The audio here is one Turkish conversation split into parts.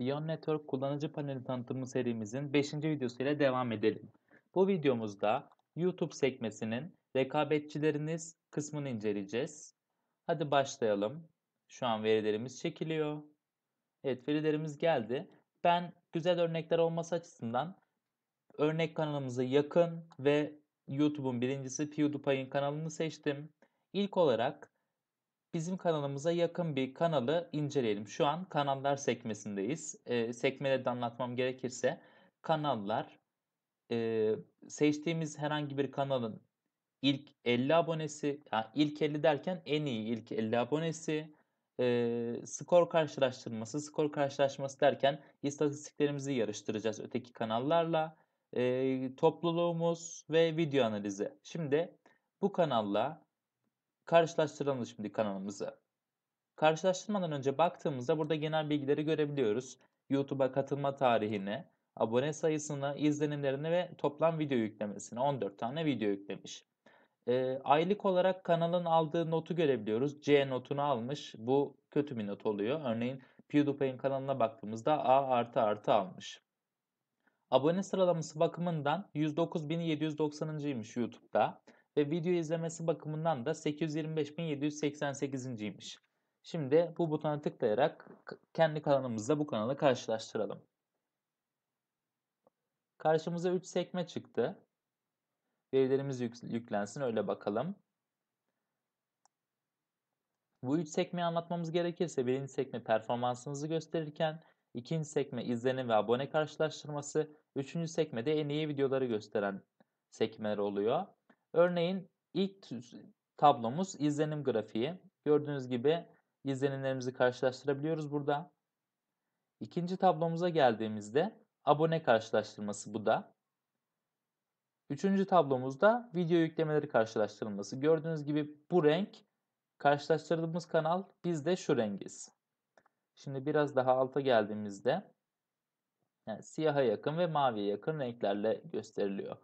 Beyond Network kullanıcı paneli tanıtımı serimizin 5. videosuyla devam edelim. Bu videomuzda YouTube sekmesinin rekabetçileriniz kısmını inceleyeceğiz. Hadi başlayalım. Şu an verilerimiz çekiliyor. Evet verilerimiz geldi. Ben güzel örnekler olması açısından örnek kanalımıza yakın ve YouTube'un birincisi PewDiePie'in kanalını seçtim. İlk olarak bizim kanalımıza yakın bir kanalı inceleyelim. Şu an kanallar sekmesindeyiz. E, sekmeleri de anlatmam gerekirse kanallar e, seçtiğimiz herhangi bir kanalın ilk 50 abonesi, yani ilk 50 derken en iyi ilk 50 abonesi, e, skor karşılaştırması, skor karşılaşması derken istatistiklerimizi yarıştıracağız öteki kanallarla, e, topluluğumuz ve video analizi. Şimdi bu kanalla karşılaştıralım şimdi kanalımızı. Karşılaştırmadan önce baktığımızda burada genel bilgileri görebiliyoruz. YouTube'a katılma tarihini, abone sayısını, izlenimlerini ve toplam video yüklemesini. 14 tane video yüklemiş. E, aylık olarak kanalın aldığı notu görebiliyoruz. C notunu almış. Bu kötü bir not oluyor. Örneğin PewDiePie'in kanalına baktığımızda A artı artı almış. Abone sıralaması bakımından 109.790'ıymış YouTube'da ve video izlemesi bakımından da 825.788'iymiş. Şimdi bu butona tıklayarak kendi kanalımızla bu kanalı karşılaştıralım. Karşımıza 3 sekme çıktı. Verilerimiz yüklensin öyle bakalım. Bu üç sekmeyi anlatmamız gerekirse birinci sekme performansınızı gösterirken, ikinci sekme izlenim ve abone karşılaştırması, üçüncü sekme de en iyi videoları gösteren sekmeler oluyor. Örneğin ilk tablomuz izlenim grafiği. Gördüğünüz gibi izlenimlerimizi karşılaştırabiliyoruz burada. İkinci tablomuza geldiğimizde abone karşılaştırması bu da. Üçüncü tablomuzda video yüklemeleri karşılaştırılması. Gördüğünüz gibi bu renk karşılaştırdığımız kanal biz de şu rengiz. Şimdi biraz daha alta geldiğimizde yani siyaha yakın ve maviye yakın renklerle gösteriliyor.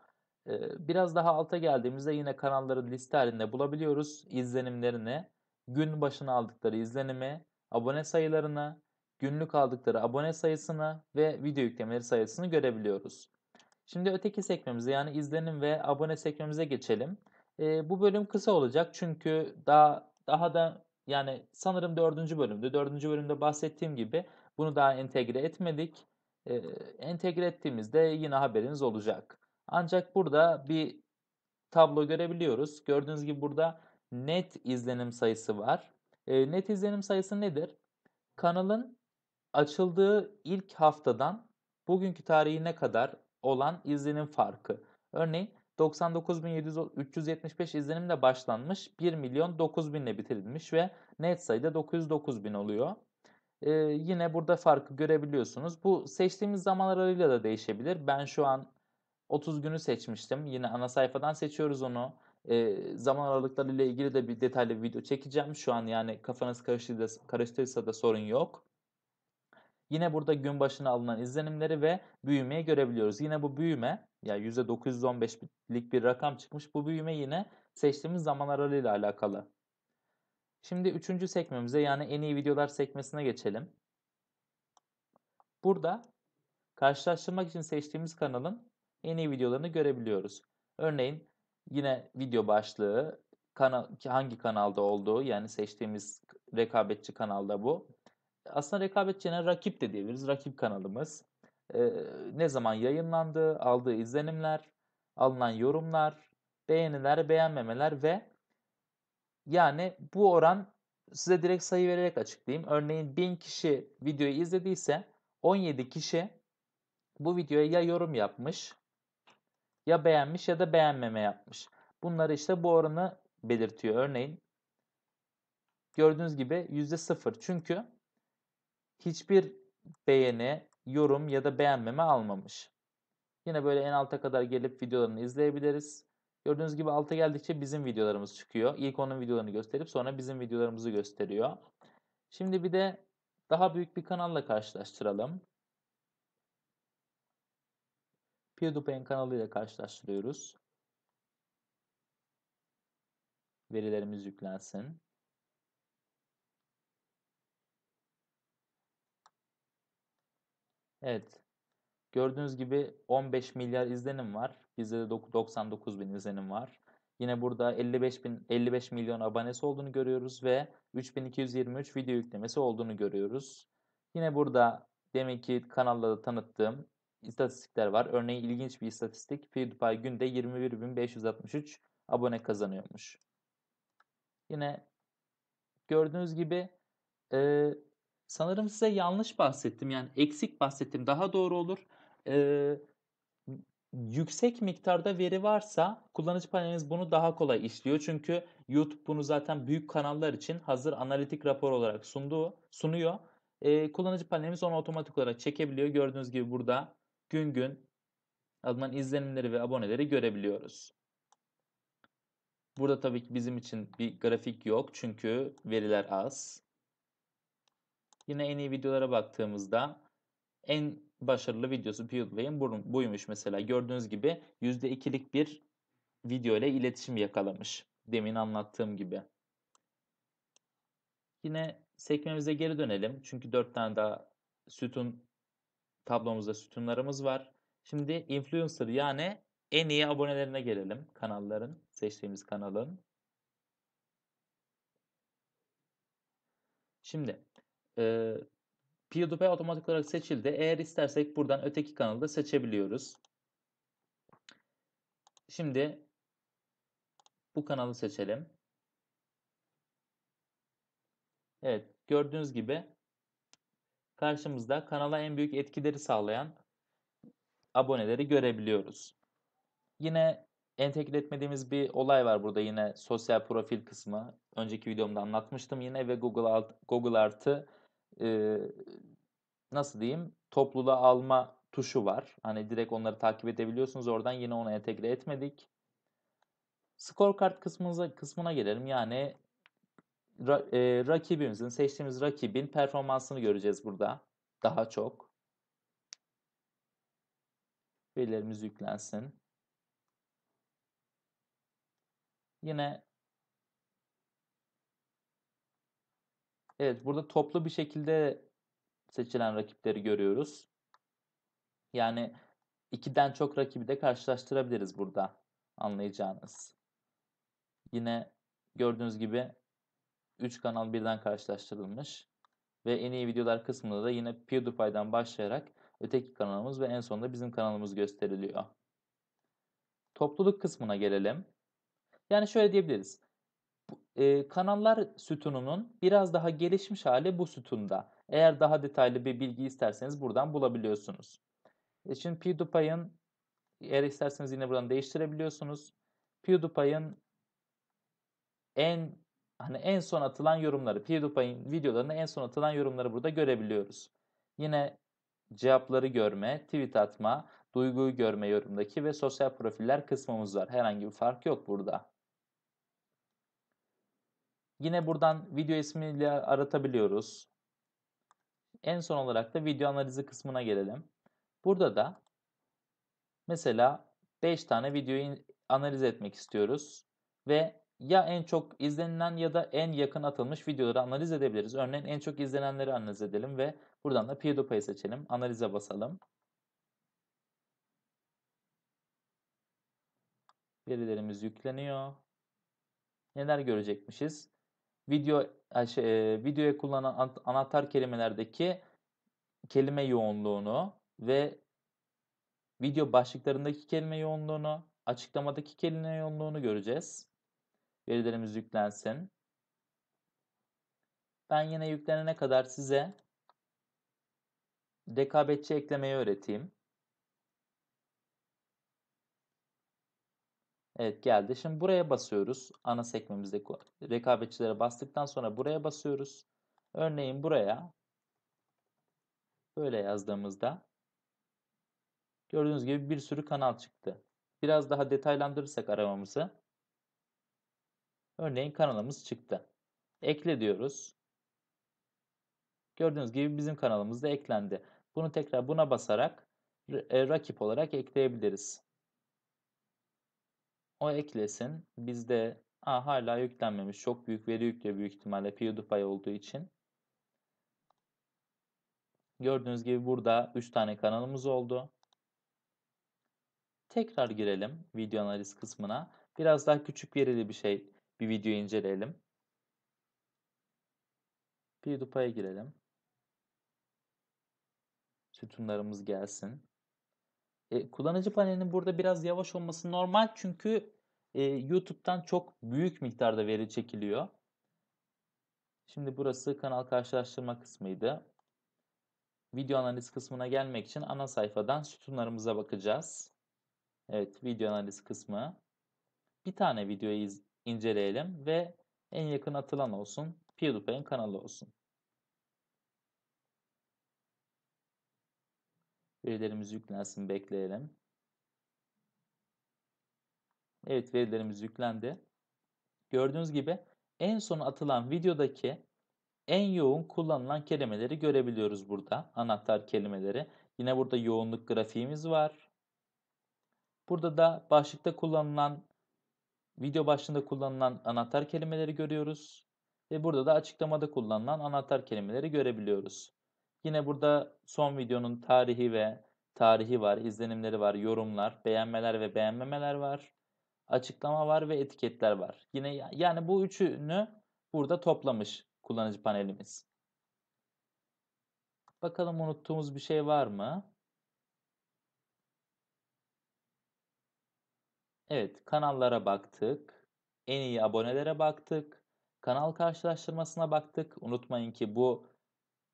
Biraz daha alta geldiğimizde yine kanalları liste halinde bulabiliyoruz. İzlenimlerini, gün başına aldıkları izlenimi, abone sayılarını, günlük aldıkları abone sayısını ve video yüklemeleri sayısını görebiliyoruz. Şimdi öteki sekmemize yani izlenim ve abone sekmemize geçelim. bu bölüm kısa olacak çünkü daha daha da yani sanırım dördüncü bölümde. Dördüncü bölümde bahsettiğim gibi bunu daha entegre etmedik. entegre ettiğimizde yine haberiniz olacak. Ancak burada bir tablo görebiliyoruz. Gördüğünüz gibi burada net izlenim sayısı var. E, net izlenim sayısı nedir? Kanalın açıldığı ilk haftadan bugünkü tarihine kadar olan izlenim farkı. Örneğin 99.375 izlenimle başlanmış 1 milyon 9 binle bitirilmiş ve net sayıda 909 bin oluyor. Ee, yine burada farkı görebiliyorsunuz. Bu seçtiğimiz zaman aralığıyla da değişebilir. Ben şu an 30 günü seçmiştim. Yine ana sayfadan seçiyoruz onu. E, zaman aralıkları ile ilgili de bir detaylı bir video çekeceğim. Şu an yani kafanız karıştıysa da sorun yok. Yine burada gün başına alınan izlenimleri ve büyümeyi görebiliyoruz. Yine bu büyüme ya yani %915'lik bir rakam çıkmış. Bu büyüme yine seçtiğimiz zaman aralığıyla alakalı. Şimdi üçüncü sekmemize yani en iyi videolar sekmesine geçelim. Burada karşılaştırmak için seçtiğimiz kanalın en iyi videolarını görebiliyoruz. Örneğin yine video başlığı kanal, hangi kanalda olduğu yani seçtiğimiz rekabetçi kanalda bu. Aslında rekabetçine rakip de diyebiliriz. Rakip kanalımız. Ee, ne zaman yayınlandığı, aldığı izlenimler, alınan yorumlar, beğeniler, beğenmemeler ve yani bu oran size direkt sayı vererek açıklayayım. Örneğin 1000 kişi videoyu izlediyse 17 kişi bu videoya ya yorum yapmış ya beğenmiş ya da beğenmeme yapmış. Bunları işte bu oranı belirtiyor. Örneğin gördüğünüz gibi %0. Çünkü hiçbir beğeni, yorum ya da beğenmeme almamış. Yine böyle en alta kadar gelip videolarını izleyebiliriz. Gördüğünüz gibi alta geldikçe bizim videolarımız çıkıyor. İlk onun videolarını gösterip sonra bizim videolarımızı gösteriyor. Şimdi bir de daha büyük bir kanalla karşılaştıralım. PewDiePie'in kanalıyla karşılaştırıyoruz. Verilerimiz yüklensin. Evet. Gördüğünüz gibi 15 milyar izlenim var. Bizde de 99 bin izlenim var. Yine burada 55 bin 55 milyon abonesi olduğunu görüyoruz ve 3223 video yüklemesi olduğunu görüyoruz. Yine burada demek ki kanalda da tanıttığım istatistikler var. Örneğin ilginç bir istatistik. PewDiePie günde 21.563 abone kazanıyormuş. Yine gördüğünüz gibi e, sanırım size yanlış bahsettim. Yani eksik bahsettim. Daha doğru olur. E, yüksek miktarda veri varsa kullanıcı paneliniz bunu daha kolay işliyor. Çünkü YouTube bunu zaten büyük kanallar için hazır analitik rapor olarak sunduğu sunuyor. E, kullanıcı panelimiz onu otomatik olarak çekebiliyor. Gördüğünüz gibi burada gün gün alınan izlenimleri ve aboneleri görebiliyoruz. Burada tabii ki bizim için bir grafik yok çünkü veriler az. Yine en iyi videolara baktığımızda en başarılı videosu PewDiePie'in buymuş mesela. Gördüğünüz gibi %2'lik bir video ile iletişim yakalamış. Demin anlattığım gibi. Yine sekmemize geri dönelim. Çünkü 4 tane daha sütun tablomuzda sütunlarımız var. Şimdi influencer yani en iyi abonelerine gelelim kanalların, seçtiğimiz kanalın. Şimdi e, PewDiePie otomatik olarak seçildi. Eğer istersek buradan öteki kanalı da seçebiliyoruz. Şimdi bu kanalı seçelim. Evet, gördüğünüz gibi karşımızda kanala en büyük etkileri sağlayan aboneleri görebiliyoruz. Yine entegre etmediğimiz bir olay var burada yine sosyal profil kısmı. Önceki videomda anlatmıştım yine ve Google, Alt, Google Artı e, nasıl diyeyim topluluğa alma tuşu var. Hani direkt onları takip edebiliyorsunuz oradan yine onu entegre etmedik. Scorecard kısmına, kısmına gelelim. Yani ra, e, rakibimizin, seçtiğimiz rakibin performansını göreceğiz burada. Daha çok. Verilerimiz yüklensin. Yine Evet, burada toplu bir şekilde seçilen rakipleri görüyoruz. Yani ikiden çok rakibi de karşılaştırabiliriz burada anlayacağınız. Yine gördüğünüz gibi 3 kanal birden karşılaştırılmış. Ve en iyi videolar kısmında da yine PewDiePie'den başlayarak öteki kanalımız ve en sonunda bizim kanalımız gösteriliyor. Topluluk kısmına gelelim. Yani şöyle diyebiliriz. E, kanallar sütununun biraz daha gelişmiş hali bu sütunda. Eğer daha detaylı bir bilgi isterseniz buradan bulabiliyorsunuz. E şimdi PewDiePie'ın eğer isterseniz yine buradan değiştirebiliyorsunuz. PewDiePie'ın en hani en son atılan yorumları, PewDiePie'in videolarında en son atılan yorumları burada görebiliyoruz. Yine cevapları görme, tweet atma, duyguyu görme yorumdaki ve sosyal profiller kısmımız var. Herhangi bir fark yok burada. Yine buradan video ismiyle aratabiliyoruz. En son olarak da video analizi kısmına gelelim. Burada da mesela 5 tane videoyu analiz etmek istiyoruz ve ya en çok izlenilen ya da en yakın atılmış videoları analiz edebiliriz. Örneğin en çok izlenenleri analiz edelim ve buradan da PewDiePie seçelim. Analize basalım. Verilerimiz yükleniyor. Neler görecekmişiz? Video şey, e, videoya kullanılan anahtar kelimelerdeki kelime yoğunluğunu ve video başlıklarındaki kelime yoğunluğunu, açıklamadaki kelime yoğunluğunu göreceğiz. Verilerimiz yüklensin. Ben yine yüklenene kadar size rekabetçi eklemeyi öğreteyim. Evet geldi. Şimdi buraya basıyoruz. Ana sekmemizde rekabetçilere bastıktan sonra buraya basıyoruz. Örneğin buraya böyle yazdığımızda gördüğünüz gibi bir sürü kanal çıktı. Biraz daha detaylandırırsak aramamızı örneğin kanalımız çıktı. Ekle diyoruz. Gördüğünüz gibi bizim kanalımız da eklendi. Bunu tekrar buna basarak e, rakip olarak ekleyebiliriz. O eklesin. Bizde Aa, hala yüklenmemiş. Çok büyük veri yüklüyor büyük ihtimalle PewDiePie olduğu için. Gördüğünüz gibi burada 3 tane kanalımız oldu. Tekrar girelim video analiz kısmına. Biraz daha küçük verili bir şey, bir video inceleyelim. PewDiePie'ye girelim. Sütunlarımız gelsin. E, kullanıcı panelinin burada biraz yavaş olması normal çünkü e, YouTube'dan çok büyük miktarda veri çekiliyor. Şimdi burası kanal karşılaştırma kısmıydı. Video analiz kısmına gelmek için ana sayfadan sütunlarımıza bakacağız. Evet, video analiz kısmı. Bir tane videoyu inceleyelim ve en yakın atılan olsun. PewDiePie'in kanalı olsun. Verilerimiz yüklensin, bekleyelim. Evet, verilerimiz yüklendi. Gördüğünüz gibi en son atılan videodaki en yoğun kullanılan kelimeleri görebiliyoruz burada. Anahtar kelimeleri. Yine burada yoğunluk grafiğimiz var. Burada da başlıkta kullanılan, video başlığında kullanılan anahtar kelimeleri görüyoruz. Ve burada da açıklamada kullanılan anahtar kelimeleri görebiliyoruz. Yine burada son videonun tarihi ve tarihi var, izlenimleri var, yorumlar, beğenmeler ve beğenmemeler var. Açıklama var ve etiketler var. Yine yani bu üçünü burada toplamış kullanıcı panelimiz. Bakalım unuttuğumuz bir şey var mı? Evet, kanallara baktık. En iyi abonelere baktık. Kanal karşılaştırmasına baktık. Unutmayın ki bu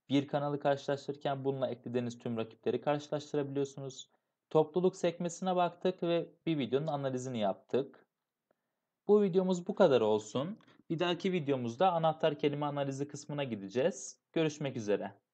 bir kanalı karşılaştırırken bununla eklediğiniz tüm rakipleri karşılaştırabiliyorsunuz. Topluluk sekmesine baktık ve bir videonun analizini yaptık. Bu videomuz bu kadar olsun. Bir dahaki videomuzda anahtar kelime analizi kısmına gideceğiz. Görüşmek üzere.